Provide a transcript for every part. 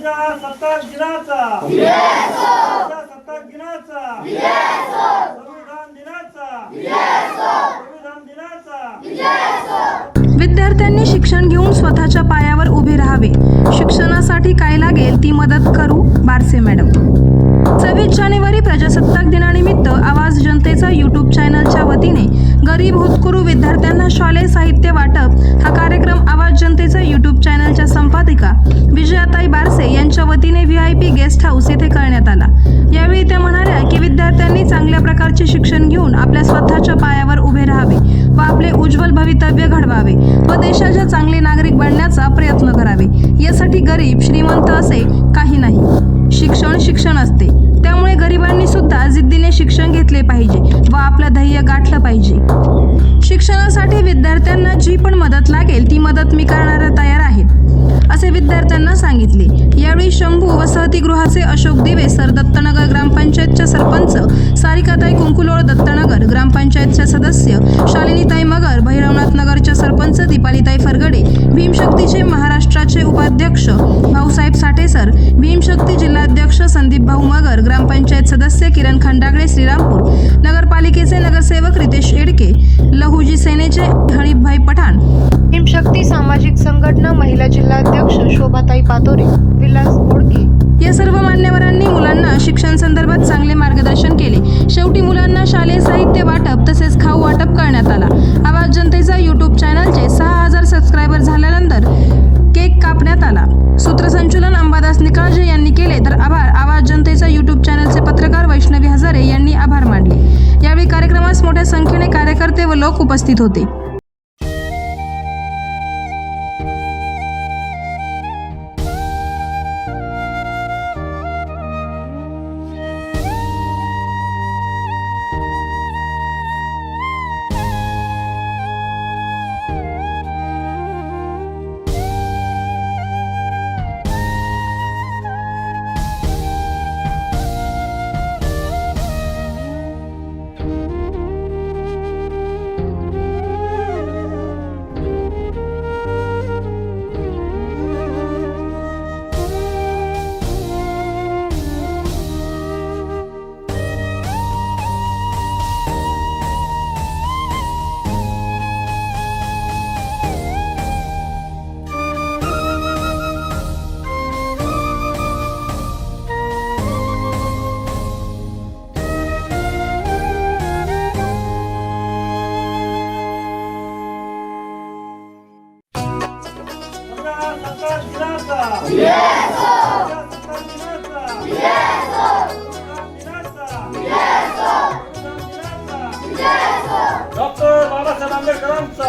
प्रजासत्ताक दिनाचा. प्रजासत्ताक दिनाचा. संविधान दिनाचा. संविधान दिनाचा. विद्यार्थ्यांनी शिक्षण घेऊन स्वतःच्या पायावर उभे राहावे. शिक्षणासाठी काय लागेल ती मदत करू बारसे मॅडम. सव्वीस जानेवारी प्रजासत्ताक दिनानिमित्त आवाज जनतेचा यूट्यूब चॅनलच्या गरीब होतकरू विद्यार्थ्यांना शालेय साहित्य वाटप हा कार्यक्रम आवाज जनतेचा यूट्यूब चॅनलच्या संपादिका विजयाताई बारसे यांच्या वतीने V I P guest house येथे करण्यात आला. यावेळी त्या म्हणाल्या की विद्यार्थ्यांनी चांगल्या प्रकारचे शिक्षण घेऊन आपल्या स्वतःच्या पायावर उभे राहावे व आपले उज्ज्वल भवितव्य घडवावे व देशाचे चांगले नागरिक बनण्याचा प्रयत्न करावे. यासाठी गरीब श्रीमंत असे काही नाही. शिक्षण शिक्षण असते. त्यामुळे गरिबांनी सुद्धा जिद्दीने शिक्षण घेतले पाहिजे व आपलं ध्येय गाठलं पाहिजे. शिक्षणासाठी विद्यार्थ्यांना जी पण मदत लागेल ती मदत मी करणारा तयार आहे. असे विद्यार्थ्यांना सांगितले. यावेळी शंभू वसतिगृहाचे अशोक दिवे सर दत्तनगर ग्रामपंचायतच्या सरपंच सारिकाताई कुंकुलोळ दत्तनगर ग्रामपंचायतच्या सदस्य शालिनीताई मगर भैरवनाथ नगरच्या सरपंच दीपालीताई फरगडे भीमशक्तीचे महाराष्ट्राचे उपाध्यक्ष भाऊसाहेब साठे सर भीमशक्ती जिल्हाध्यक्ष संदीप भाऊ मगर ग्रामपंचायत सदस्य किरण खंडागळे श्रीरामपूर नगरपालिकेचे नगर नगरसेवक रितेश एडके लहुजी सेनेचे हनीफभाई पठाण. भीमशक्ती सामाजिक संघटना महिला जिल्हाध्यक्ष शोभाताई पातोरे विलास बोडके. या सर्व मान्यवरांनी मुलांना शिक्षण संदर्भात चांगले मार्गदर्शन केले. शेवटी मुलांना शालेय साहित्य वाटप तसेच खाऊ वाटप करण्यात आला. आवाज जनतेचा यूट्यूब चॅनलचे सहा हजार सबस्क्रायबर झाल्यानंतर केक कापण्यात आला. सूत्रसंचलन अंबादास निकाळजे यांनी केले तर यूट्यूब चॅनलचे पत्रकार वैष्णवी हजारे यांनी आभार मानले. यावेळी कार्यक्रमास मोठ्या संख्येने कार्यकर्ते व लोक उपस्थित होते.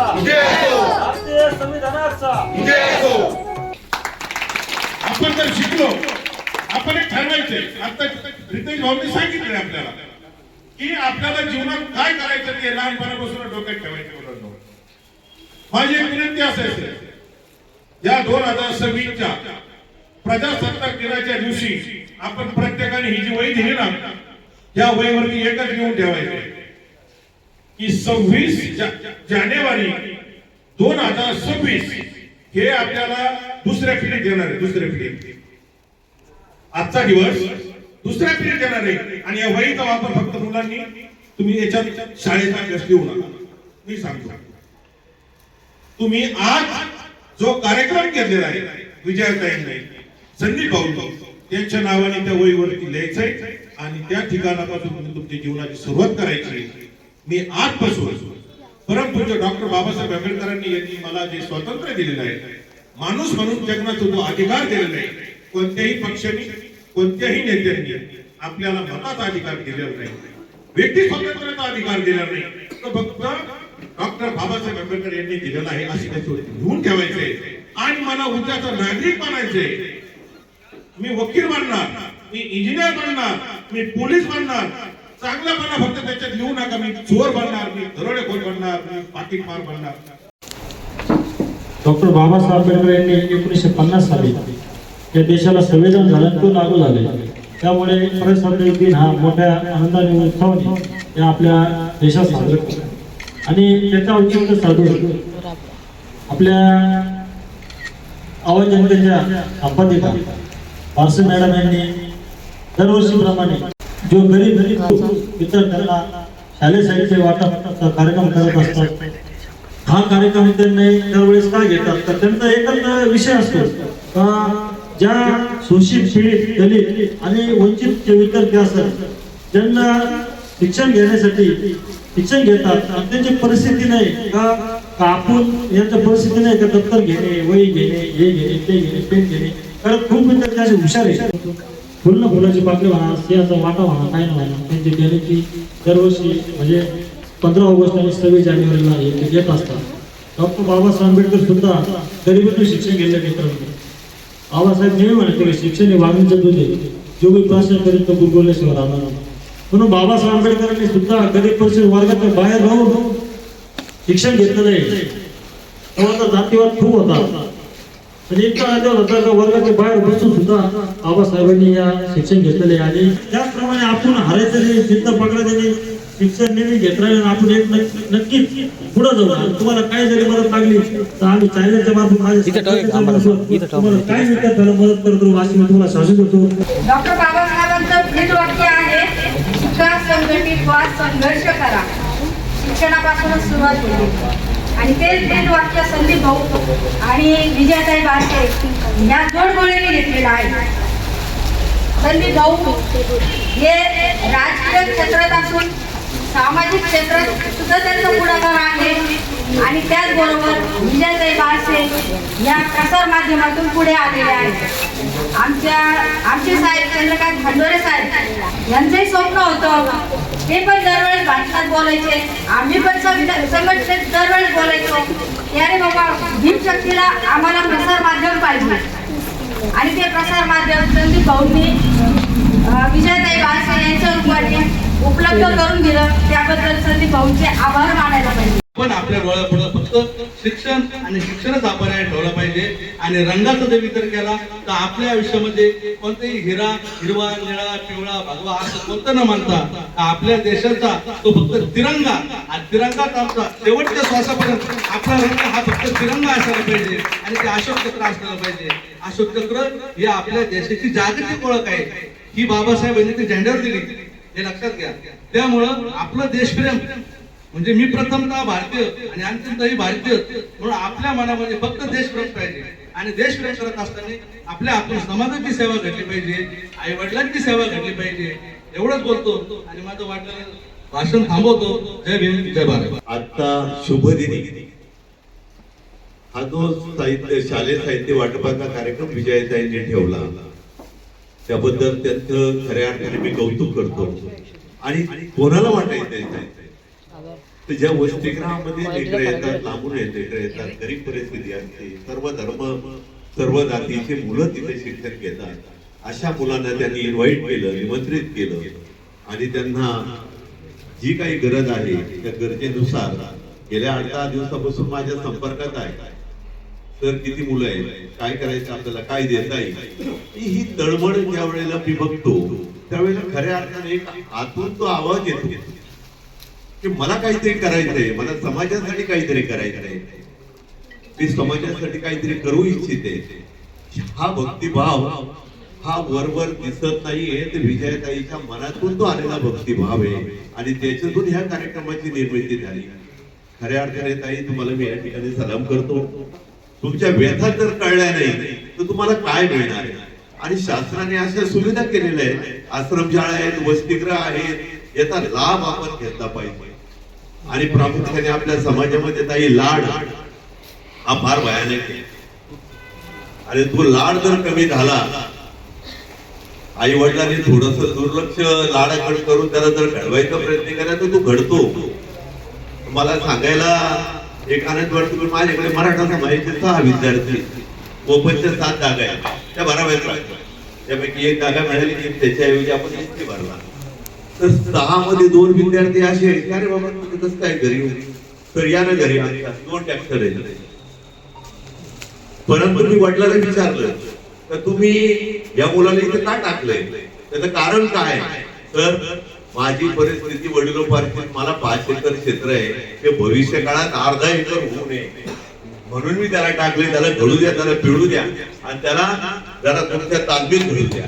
भारतीय संविधानाचा. आपण जर शिकलो. आपण एक ठरवायचंय आता रितेश भाऊनी सांगितलंय आपल्याला की आपल्याला जीवनात काय करायचं ते लहानपणापासून डोक्यात ठेवायचं माझी एक विनंती असायची या दोन हजार सव्वीसच्या प्रजासत्ताक दिनाच्या दिवशी आपण प्रत्येकाने ही जी वही दिली ना या वहीवरती एकच लिहून ठेवायचे. की सव्वीस जानेवारी दोन हजार सव्वीस हे आपल्याला दुसऱ्या पिढीत देणार आहे दुसऱ्या पिढीत. आजचा दिवस दुसऱ्या पिढीत देणार आहे. आणि या वहीचा वापर फक्त मुलांनी तुम्ही याच्यात शाळेचा कष्ट देऊ नका. मी सांगतो. तुम्ही आज जो कार्यक्रम घेतलेला आहे विजयाताईंनी संदीप भाऊ त्यांच्या नावाने त्या वहीवरती लिहायचंय आणि त्या ठिकाणापासून तुम्ही तुमच्या जीवनाची सुरुवात करायची मी आजपासून परमपूज्य डॉक्टर बाबासाहेब आंबेडकरांनी यांनी मला जे स्वातंत्र्य दिलेलं आहे माणूस म्हणून जगण्याचा जो अधिकार दिलेला आहे कोणत्याही पक्षाने कोणत्याही नेत्यांनी आपल्याला मताचा अधिकार दिलेला नाही व्यक्ती स्वातंत्र्याचा अधिकार दिला नाही. तर फक्त डॉक्टर बाबासाहेब आंबेडकर यांनी दिलेला आहे अशी त्याच्यावरती लिहून ठेवायचंय. आणि मला उद्याचा नागरिक बनायचंय. मी वकील बनणार मी इंजिनियर बनणार मी पोलीस बनणार चांगल्यापणा फक्त त्याच्यात येऊ नका. मी चोर बनणार मी दरोडेखोर बनणार मी पाकिटमार बनणार. डॉक्टर बाबासाहेब आंबेडकर यांनी एकोणीसशे पन्नास साली या देशाला संविधान झालं तो लागू झाले. त्यामुळे प्रजासत्ताक दिन हा मोठ्या आनंदाने उत्सवाने या आपल्या देशात साजरा करतो आणि त्याचा औचित्य साधून आपल्या आवाज जनतेच्या संपादिका पारसे मॅडम यांनी दरवर्षीप्रमाणे जो गरीब गरीब विद्यार्थ्यांना शालेय साहित्य वाटप कार्यक्रम करत असतात. हा कार्यक्रम त्यांनी दरवेळेस का घेतात? तर त्यांचा एकच विषय असतो. ज्या शोषित पीडित दलित आणि वंचित जे विद्यार्थी असतात ज्यांना शिक्षण घेण्यासाठी शिक्षण घेतात आणि त्यांची परिस्थिती नाही का? का आपण यांच्या परिस्थिती नाही का? दप्तर घेणे वही घेणे हे घेणे ते घेणे पेन घेणे. कारण खूप विद्यार्थी असे हुशार आहे फुल फुलाची पाकळी म्हणा सिंहाचा वाटा म्हणा काय ना म्हणा त्यांची देण्याची दरवर्षी म्हणजे पंधरा ऑगस्ट आणि सव्वीस जानेवारीला हे ते येत असतात. डॉक्टर बाबासाहेब आंबेडकर सुद्धा गरिबीतून शिक्षण घेतले मित्रांनो बाबासाहेब नेहमी म्हणायचे की शिक्षण हे वाघींचं दूध आहे. जो मी गुरगुरल्याशिवाय राहणार नाही. म्हणून बाबासाहेब आंबेडकरांनी सुद्धा गरीब परिषद वर्गाच्या बाहेर राहून शिक्षण घेतलेलं आहे तेव्हा तर जातीवाद खूप होता. आणि इतका आदर होता का वर्गाच्या बाहेर बसून सुद्धा बाबासाहेबांनी या शिक्षण घेतलेले आणि त्याचप्रमाणे आपण हारायचं नाही जिद्द पकडायचं नाही शिक्षण नेहमी घेत राहिलं आणि आपण एक नक्की- नक्कीच पुढे जाऊ. तुम्हाला काय जरी मदत लागली तर आम्ही चॅनलच्या मार्फत माझ्या तुम्हाला काय विद्यार्थ्याला मदत करतो अशी मी तुम्हाला शासन करतो डॉक्टर बाबासाहेबांचं ब्रीद वाक्य आहे. शिका संघटित व्हा संघर्ष करा. शिक्षणापासूनच सुरुवात होते आणि तेच ब्रीद वाक्य संदीप भाऊ आणि विजयाताई बारके या जोड गोळीने घेतलेलं आहे. संदीप भाऊ हे राजकीय क्षेत्रात असून सामाजिक क्षेत्रात सुद्धा त्यांचं पुढाकार आहे. आणि त्याचबरोबर विजयाताई बारसे या प्रसार माध्यमातून पुढे आलेले आहेत. आमच्या आमचे साहेब चंद्रकांत भांडोरे साहेब यांचंही स्वप्न होतं ते पण दरवेळेस भाषणात बोलायचे आम्ही पण संघटनेत दरवेळेस बोलायचो. की बाबा भीमशक्तीला आम्हाला प्रसार माध्यम पाहिजे. आणि ते प्रसार माध्यम संदीप भाऊंनी विजयताई बाळसे यांच्या रूपाने उपलब्ध करून दिलं. त्याबद्दल संदीप भाऊंचे आभार मानायला पण आपल्या डोळ्यापुढं फक्त शिक्षण आणि शिक्षणच आपण ठेवलं पाहिजे. आणि रंगाचा जर विचार केला तर आपल्या आयुष्यामध्ये कोणताही हिरा हिरवा निळा पिवळा भगवा असं कोणतं न मानता आपल्या देशाचा तो फक्त तिरंगा आणि तिरंगाच आमचा शेवटच्या श्वासापर्यंत आपला रंग हा फक्त तिरंगा असायला पाहिजे. आणि ते अशोक चक्र असायला पाहिजे. अशोक चक्र हे आपल्या देशाची जागतिक ओळख आहे. ही बाबासाहेब यांनी ती झेंड्यावर दिली. हे लक्षात घ्या. त्यामुळं आपलं देशप्रेम म्हणजे मी प्रथमतः भारतीय आणि अंतिमतही भारतीय म्हणून आपल्या मनामध्ये फक्त देशप्रेम पाहिजे. आणि देशप्रेम करत असताना आपल्या आपण समाजाची सेवा घडली पाहिजे आई वडिलांची सेवा घडली पाहिजे. एवढंच बोलतो आणि माझं वाटलं भाषण थांबवतो. जय भीम जय भारत. आता शुभदिनी हा जो साहित्य शालेय साहित्य वाटपाचा कार्यक्रम विजयताईंनी ठेवला त्याबद्दल त्यांचं खऱ्या अर्थाने मी कौतुक करतो. आणि कोणाला वाटायचं तर ज्या वसतिगृहामध्ये येतात लांबून येते इकडे येतात गरीब परिस्थिती असते सर्व धर्म सर्व जातीचे मुलं तिथे शिक्षण घेतात. अशा मुलांना त्यांनी इन्व्हाइट केलं निमंत्रित केलं. आणि त्यांना जी काही गरज आहे त्या गरजेनुसार गेल्या आठ दहा दिवसापासून माझ्या संपर्कात आहे. तर किती मुलं आहेत? काय करायचं आपल्याला? काय देता येईल? ही तळमळ ज्या वेळेला मी बघतो त्यावेळेला खऱ्या अर्थाने एक आतून तो आवाज येतो. की मला काहीतरी करायचंय मला समाजासाठी काहीतरी करायचंय. मी समाजासाठी काहीतरी करू इच्छिते. हा भक्तिभाव हा वरवर दिसत नाहीये तर विजयताईच्या मनातून तो आलेला भक्तिभाव आहे. आणि त्याच्यातून ह्या कार्यक्रमाची निर्मिती झाली. खऱ्या अर्थाने ताई तुम्हाला मी या ठिकाणी सलाम करतो. तुमच्या व्यथा जर कळल्या नाही तर तुम्हाला काय मिळणार? आहे आणि शासनाने अशा सुविधा केलेल्या आहेत. आश्रमशाळा आहेत वसतिगृह आहेत. याचा लाभ आपण घेतला पाहिजे. आणि प्रामुख्याने आपल्या समाजामध्ये ताई लाड हा फार भयानक आहे. आणि तो लाड जर कमी झाला आई वडिलांनी थोडस दुर्लक्ष लाडाकडे करून त्याला जर घडवायचा प्रयत्न केला तर तो घडतो. मला सांगायला एक आनंद वाटतो की माझ्याकडे मराठा समाजाचे सहा विद्यार्थी ओपनच्या सात जागा आहेत. त्या भराव्याच लागतात. त्यापैकी एक जागा मिळाली की त्याच्याऐवजी आपण इतकी भरला तर सहा मध्ये दोन विद्यार्थी असे आहेत अरे बाबा तुम्ही कसं काय घरी तर या ना घरी दोन टॅक्टर आहेत. परंतु मी वडिलांना विचारलं तर तुम्ही या मुलाला इथे का टाकलंय? त्याचं कारण काय? तर माझी परिस्थिती वडिलोपार्जित मला पाच एकर क्षेत्र आहे. ते भविष्य काळात अर्धा एकर होऊ नये. म्हणून मी त्याला टाकले त्याला घडू द्या त्याला पिळू द्या. आणि त्याला जरा तुमच्या तालमीत घडू द्या.